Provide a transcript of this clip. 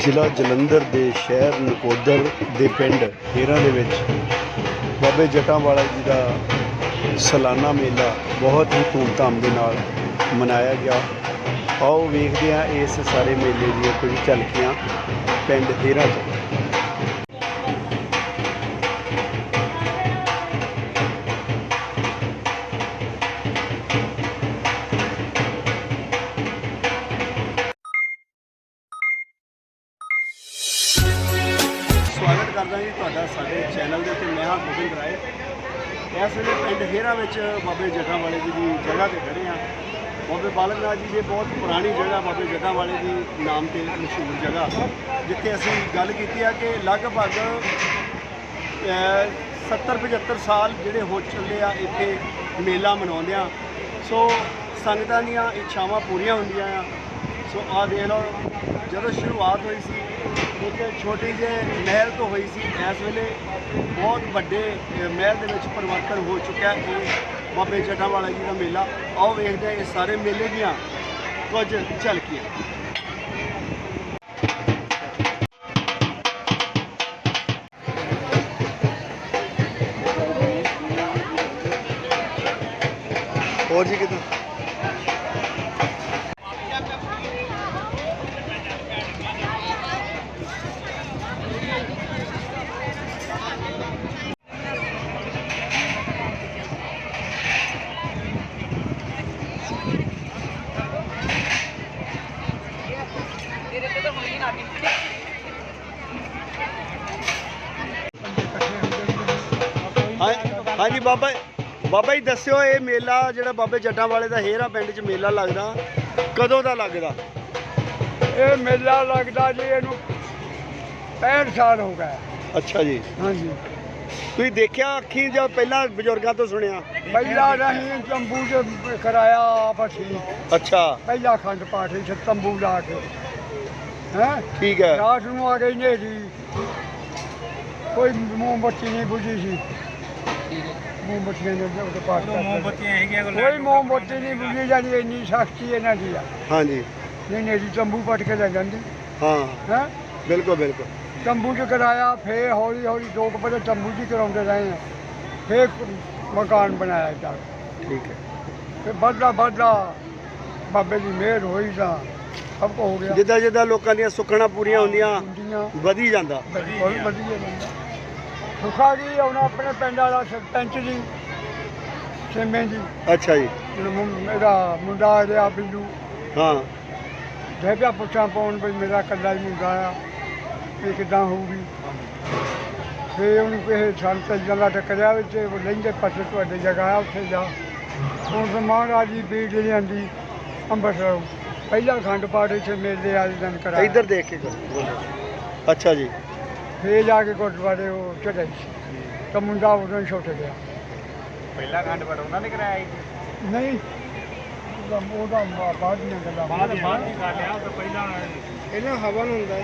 ਜ਼ਿਲ੍ਹਾ ਜਲੰਧਰ ਦੇ ਸ਼ਹਿਰ ਨਕੋਦਰ ਦੇ ਪਿੰਡ ਹੇਰਾਂ ਦੇ ਵਿੱਚ ਬਾਬੇ ਜਟਾਂਵਾਲਾ ਜੀ ਦਾ ਸਾਲਾਨਾ ਮੇਲਾ ਬਹੁਤ ਹੀ ਧੂਮਧਾਮ ਦੇ ਨਾਲ ਮਨਾਇਆ ਗਿਆ। ਆਓ ਵੇਖਦੇ ਹਾਂ ਇਸ ਸਾਰੇ ਮੇਲੇ ਦੀਆਂ ਕੁਝ ਝਲਕੀਆਂ ਪਿੰਡ ਹੇਰਾਂ ਤੋਂ। ਸਵਾਗਤ ਕਰਦਾ ਜੀ ਤੁਹਾਡਾ ਸਾਡੇ ਚੈਨਲ ਦੇ ਉੱਤੇ ਮੈਂ ਹਾਂ ਗੋਬਿੰਦ ਰਾਏ। ਇਸ ਵੇਲੇ ਪਿੰਡ ਹੇਰਾ ਵਿੱਚ ਬਾਬੇ ਜੱਗਾ ਵਾਲੇ ਜੀ ਦੀ ਜਗ੍ਹਾ ਤੇ ਖੜੇ ਹਾਂ। ਬਾਬੇ ਬਾਲਕ ਨਾਥ ਜੀ ਦੀ ਬਹੁਤ ਪੁਰਾਣੀ ਜਗ੍ਹਾ ਬਾਬੇ ਜੱਟਾਂ ਵਾਲੇ ਦੀ ਨਾਮ ਤੇ ਮਸ਼ਹੂਰ ਜਗ੍ਹਾ। ਜਿੱਥੇ ਅਸੀਂ ਗੱਲ ਕੀਤੀ ਆ ਕਿ ਲਗਭਗ 70 75 ਸਾਲ ਜਿਹੜੇ ਹੋ ਚੱਲੇ ਆ ਇੱਥੇ ਮੇਲਾ ਮਨਾਉਂਦੇ ਆ ਸੋ ਸੰਗਤਾਂ ਦੀਆਂ ਇੱਛਾਵਾਂ ਪੂਰੀਆਂ ਹੁੰਦੀਆਂ ਆ। ਸੋ ਆ ਦੇਖ ਲਓ, ਜਦੋਂ ਸ਼ੁਰੂਆਤ ਹੋਈ ਸੀ ਇੱਕ ਛੋਟੀ ਜਿਹੇ ਮਹਿਲ ਤੋਂ ਹੋਈ ਸੀ। ਇਸ ਵੇਲੇ ਬਹੁਤ ਵੱਡੇ ਮਹਿਲ ਦੇ ਵਿੱਚ ਪਰਿਵਰਤਨ ਹੋ ਚੁੱਕਿਆ ਇਹ ਬਾਬੇ ਜੱਟਾਵਾਲਾ ਜੀ ਦਾ ਮੇਲਾ। ਆਓ ਵੇਖਦੇ ਹਾਂ ਇਸ ਸਾਰੇ ਮੇਲੇ ਦੀਆਂ ਕੁਝ ਝਲਕੀਆਂ। ਹੋਰ ਜੀ ਕਿਦਾਂ ਹਾਂ ਹਾਂਜੀ ਬਾਬਾ ਬਾਬਾ ਜੀ ਦੱਸਿਓ ਇਹ ਮੇਲਾ ਜਿਹੜਾ ਬਾਬੇ ਜੱਟਾਂ ਵਾਲੇ ਦਾ ਹੇਰਾ ਪਿੰਡ 'ਚ ਮੇਲਾ ਲੱਗਦਾ ਕਦੋਂ ਦਾ ਲੱਗਦਾ? ਇਹ ਮੇਲਾ ਲੱਗਦਾ ਜੀ ਇਹਨੂੰ 65 ਸਾਲ ਹੋ ਗਏ। ਅੱਛਾ ਜੀ। ਹਾਂਜੀ। ਤੁਸੀਂ ਦੇਖਿਆ ਅੱਖੀਂ ਜਾਂ ਪਹਿਲਾਂ ਬਜ਼ੁਰਗਾਂ ਤੋਂ ਸੁਣਿਆ? ਪਹਿਲਾ ਨਹੀਂ ਤੰਬੂ ਚ ਕਰਾਇਆ ਆਪਸੀ ਅੱਛਾ। ਪਹਿਲਾ ਖੰਡ ਪਾਠ ਸੀ ਤੰਬੂ ਲਾ ਕੇ। ਹੈ? ਠੀਕ ਹੈ। ਰਾਤ ਨੂੰ ਆ ਗਈ ਨੇਰੀ। ਕੋਈ ਮੋਮਬੱਤੀ ਨਹੀਂ ਬੁਝੀ ਸੀ। ਮੋਮਬੱਤੀਆਂ ਦੇ ਉੱਤੇ ਪਾਠ ਕਰਦੇ ਮੋਮਬੱਤੀਆਂ ਹੈਗੀਆਂ ਕੋਈ ਮੋਮਬੱਤੀ ਨਹੀਂ ਬੁਝੀ ਜਾਂਦੀ ਇੰਨੀ ਸ਼ਕਤੀ ਇਹਨਾਂ ਦੀ ਆ। ਹਾਂਜੀ। ਨਹੀਂ ਨੇਰੀ ਤੰਬੂ ਪਟ ਕੇ ਲੈ ਜਾਂਦੀ। ਹਾਂ। ਹੈ? ਬਿਲਕੁਲ ਬਿਲਕੁਲ। ਤੰਬੂ ਚ ਕਰਾਇਆ ਫੇਰ ਹੌਲੀ ਹੌਲੀ ਦੋ ਕੁ ਵਜੇ ਤੰਬੂ ਹੀ ਕਰਾਉਂਦੇ ਰਹੇ ਆ। ਫੇਰ ਮਕਾਨ ਬਣਾਇਆ ਜਾ। ਠੀਕ ਹੈ। ਫੇਰ ਵੱਧਦਾ ਵੱਧਦਾ ਬਾਬੇ ਦੀ ਮਿਹਰ ਹੋਈ ਤਾਂ ਸਭ ਕੁ ਹੋ ਗਿਆ। ਜਿੱਦਾਂ ਜਿੱਦਾਂ ਲੋਕਾਂ ਦੀਆਂ ਸੁੱਖਣਾ ਪੂਰੀਆਂ ਹੁੰਦੀਆਂ ਵਧੀ ਜਾਂਦਾ। ਵਧੀਆ ਬੰਦਾ ਸੁਖਾ ਗਈ ਉਹਨਾਂ ਆਪਣੇ ਪਿੰਡ ਵਾਲਾ ਸਰਪੰਚ ਜੀ ਸਿੰਮੇ ਜੀ। ਅੱਛਾ ਜੀ। ਜਿਹੜਾ ਮੁੰ- ਮੇਰਾ ਮੁੰਡਾ ਆ ਗਿਆ ਬਿੱਲੂ। ਹਾਂ। ਜੇ ਪਿਆ ਪੁੱਛਾਂ ਪਾਉਣ ਵੀ ਮੇਰਾ ਕੱਲਾ ਹੀ ਮੁੰਡਾ ਆ ਇਹ ਕਿਦਾਂ ਹੋਊਗੀ? ਫੇ ਉਹਨੂੰ ਕਿਸੇ ਸੰਤ ਜਗਾ ਟੱਕਰਿਆ ਵਿੱਚ ਉਹ ਲਹਿੰਦੇ ਪਾਸੇ ਤੁਹਾਡੇ ਜਗ੍ਹਾ ਆ ਉੱਥੇ ਜਾ। ਹੁਣ ਤਾਂ ਮਹਾਰਾਜ ਜੀ ਬੀੜ ਲਿਆਂਦੀ ਅੰਬਰਸਰ ਪਹਿਲਾ ਖੰਡ ਪਾਠ ਇੱਥੇ ਮੇਲੇ ਵਾਲੇ ਦਿਨ ਕਰਾਇਆ। ਇੱਧਰ ਦੇਖ ਕੇ ਕਰੋ। ਅੱਛਾ ਜੀ। ਫੇ ਜਾ ਕੇ ਗੁਰਦੁਆਰੇ ਉਹ ਚੜਾਈ ਤਾਂ ਮੁੰਡਾ ਉਦੋਂ ਹੀ ਛੁੱਟ ਗਿਆ। ਪਹਿਲਾ ਖੰਡ ਪਰ ਉਹਨਾਂ ਨੇ ਕਰਾਇਆ ਜੀ ਨਹੀਂ ਉਹਦਾ ਉਹਦਾ ਬਾਅਦ ਦੀਆਂ ਗੱਲਾਂ। ਬਾਅਦ ਬਾਅਦ ਦੀ ਗੱਲ ਆ ਉਹ ਤਾਂ ਪਹਿਲਾਂ ਇਹਨਾਂ ਹਵਨ ਹੁੰਦਾ